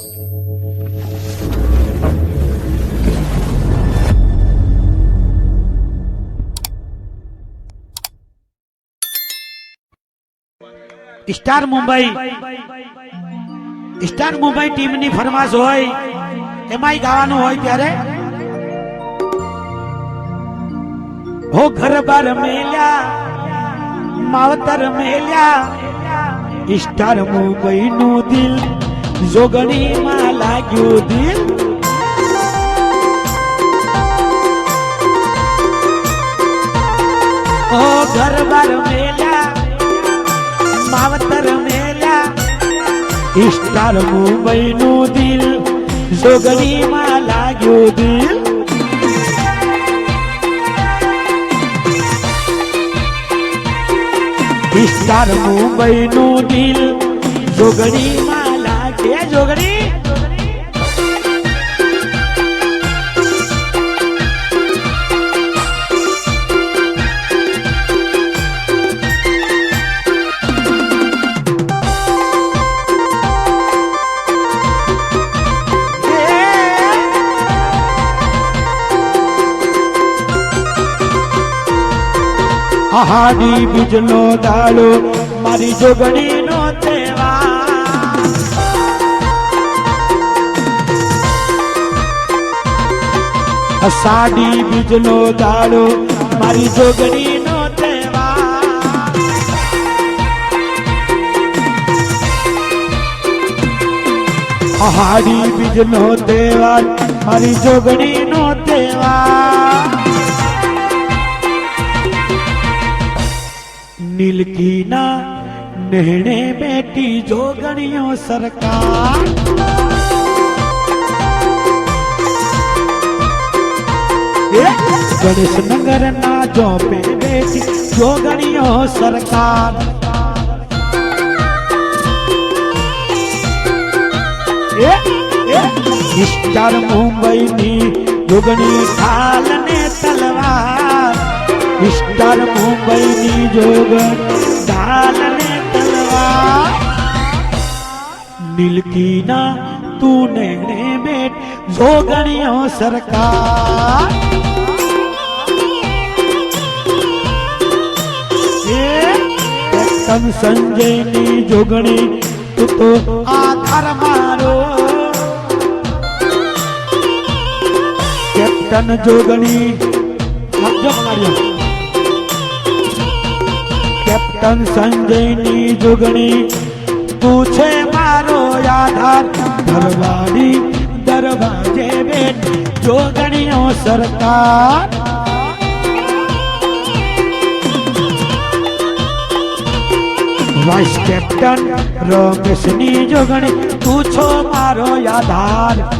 Star Mumbai star Mumbai ટીમની ફરમાશ હોય, એમાંય ગાવાનું હોય ત્યારે હો ઘર બાર મેલ્યા, માવતર મેલ્યા સ્ટાર મુંબઈ નું દિલ જોગણી માં લાગ્યું દિલ ઓ ઘર બાર મેલ્યા માવતર મેલા ઇષ્ટાર મુંબઈ નું દિલ જોગણી લાગ્યું દિલ વિસ્તાર મુંબઈ નું દિલ જોગણી જોગણી હાડી બીજનો દાડો મારી જોગણી અષાઢી બીજનો દાડો મારી જોગણી નો તહેવાર આહાડી બીજનો તહેવાર મારી જોગણી નો તહેવાર નીલકીના નેહણે બેટી જોગણીઓ સરકાર. એ ગણેશનગર ના ચોપે બેસી જોગણીઓ સરકાર. વિસ્તાર મુંબઈ ની જોગણી ઢાલ ને તલવાર. સ્ટાર મુંબઈની જોગ ઢાલ ને તલવાર. નીલકીના તું નેણે બેટ જોગણીઓ સરકાર. કેપ્ટન સંજયની જોગણી તું તો આધાર મારો કેપ્ટન જોગણી કેપ્ટન સંજયની જોગણી તું છે મારો આધાર. દરવાડી દરવાજે બેટ જોગણીઓ સરકાર. વાઇસ કેપ્ટન રમેશની જોગણી તું છો મારો આધાર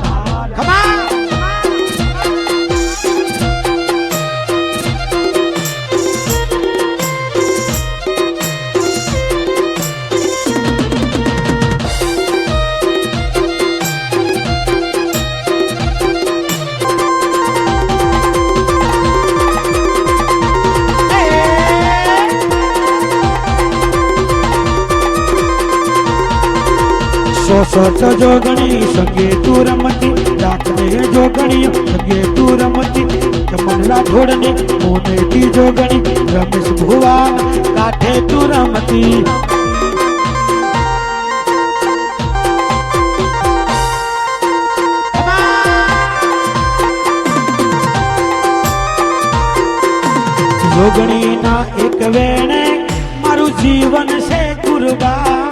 સોસઠ જોગણી, સંગે તું રમતી રાખને જોગણી, સંગે તું રમતી કમલા ઢોળને મોનેટી જોગણી, રમેશ ભુવાન, કાઠે તું રમતી. જોગણીના એક વેણે મારું જીવન છે કુરબાન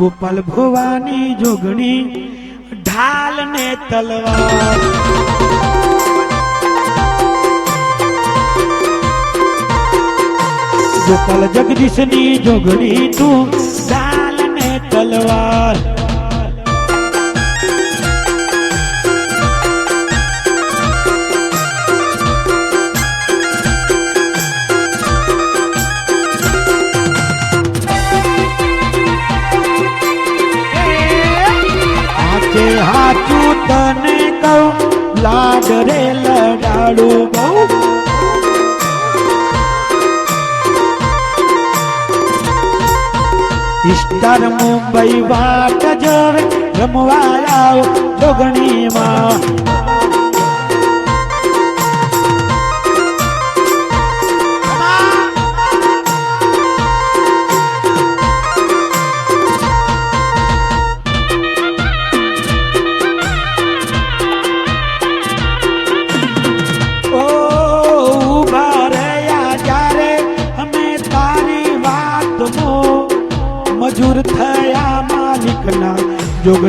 ગોપાલ ભવાની જોગણી ઢાલ ને તલવાર. ગોપાલ જગદીશની જોગણી તું ઢાલ ને તલવાર. હાચું તને કહું લાડ રે લડાડું બહુ. ઇસ્ટર મુંબઈ વાટ જર રમવા આવ જોગણીમાં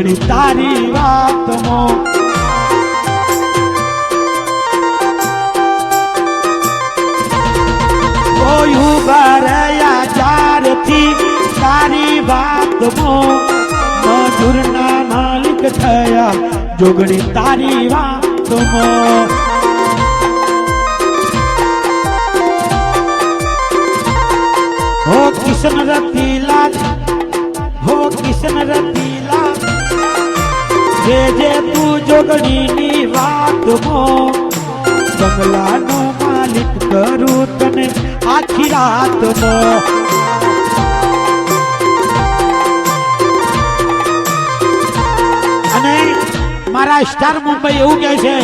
જોગણી તારી વાતનો કોઈ ઊભા રહ્યા જ્યારથી તારી વાતનો મજૂરના માલિક થયા જોગણી તારી વાતનો હો કિશન રતિલાલ હો કિશન રતિલાલ જે જે તું જોગણીની વાત મો બંગલાનો માલિક કરું તને આખી રાત મો અને મારા સ્ટાર મુંબઈ એવું કહે છે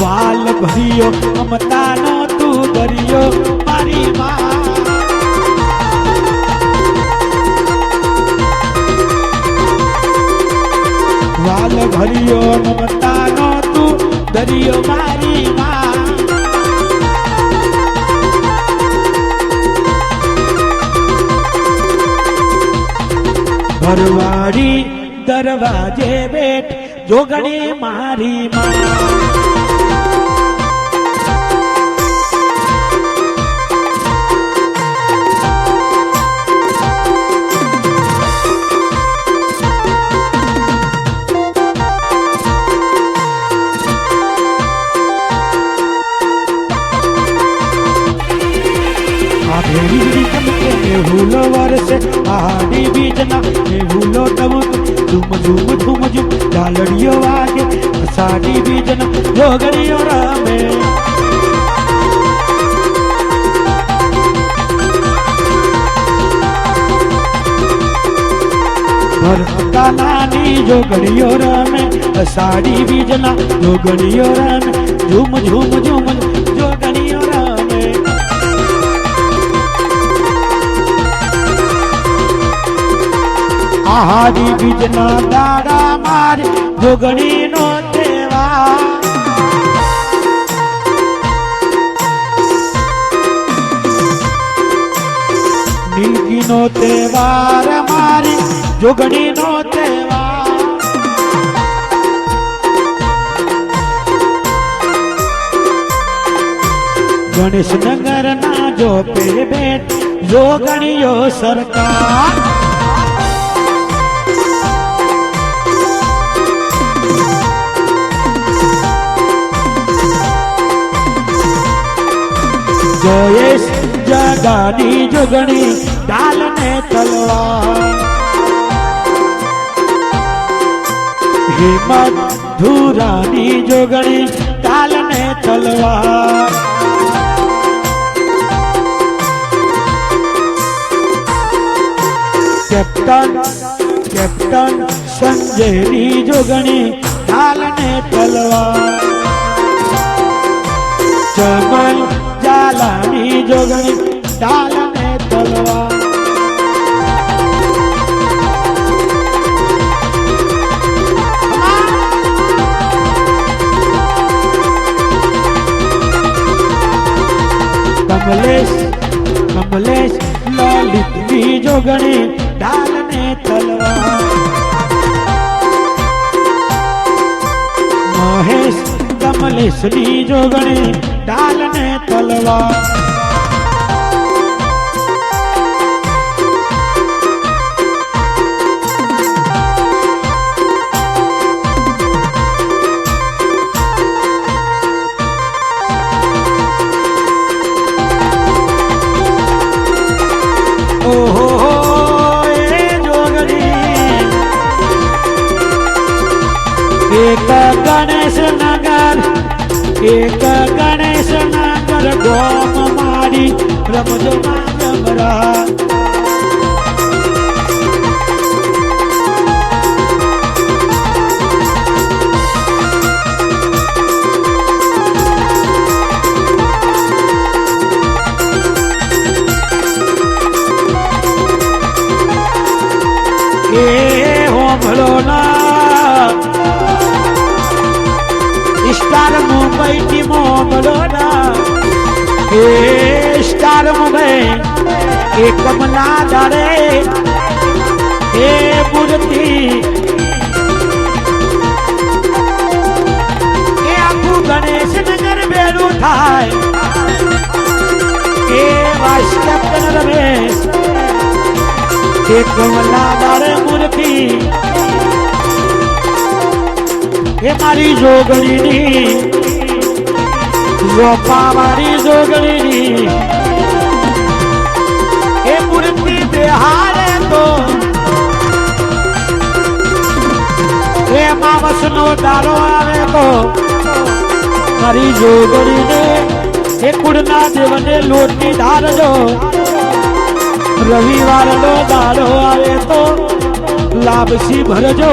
વાલ ભર્યો મમતાનો તું દરિયો, મારી માં વાલ ભર્યો મમતાનો તું દરિયો મારી માં ભરવાડી દરવાજે બેઠ જોગણી મારી માં ઝુમ ઝાલડીઓ વાગે સાડી બીજન જોગણીઓ રામે. નાની જોગડીઓ રમે સાડી બીજના જોગડીઓ રમે. ઝૂમ ઝૂમ ઝુમ આહારી બીજના દાડા મારી જોગણીનો તહેવાર નીલગીનો તહેવાર મારી જોગણીનો તહેવાર ગણેશનગર ના જો પે બેટ જોગણીઓ સરકાર જયેશ જગાની જોગણી ડાલ ને તલવાર. હિંમત ધુરાની જોગણી ડાલ ને તલવાર. કેપ્ટન કેપ્ટન સંજયની જોગણી ઢાલ ને તલવાર. ચમન જોગણી ડાલ ને તલવા કમલેશ કમલેશ, લલિતની જોગણી ડાલ ને તલવા મહેશ, કમલેશની જોગણી ડાલ ને તલવાર. એક ગણેશ ના નાગર ગોમ મારી રમજો માં જમરા સ્ટાર મુંબઈ મોંભળો ના એ સ્ટાર મુંબઈ એ કમલા દાડે એ મૂર્તિ. એ આખું ગણેશ નગર ભેરું થાય. એ વાસ્કપ રમેશ એ કમલા દાડે મૂર્તિ. એ મારી જોગણીની. રોપા મારી જોગણીની. એ મૂર્તિ બેહારે તો. એ માવસ નો દારો આવે તો. મારી જોગણીને એ કુળના દેવને લોટની ધારજો રવિવારનો દાડો આવે તો લાભસી ભરજો.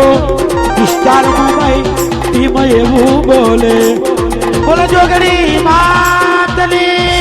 વિસ્તારમાં મુંબઈ ટીમ એવું બોલે. બોલો જોગડી માતની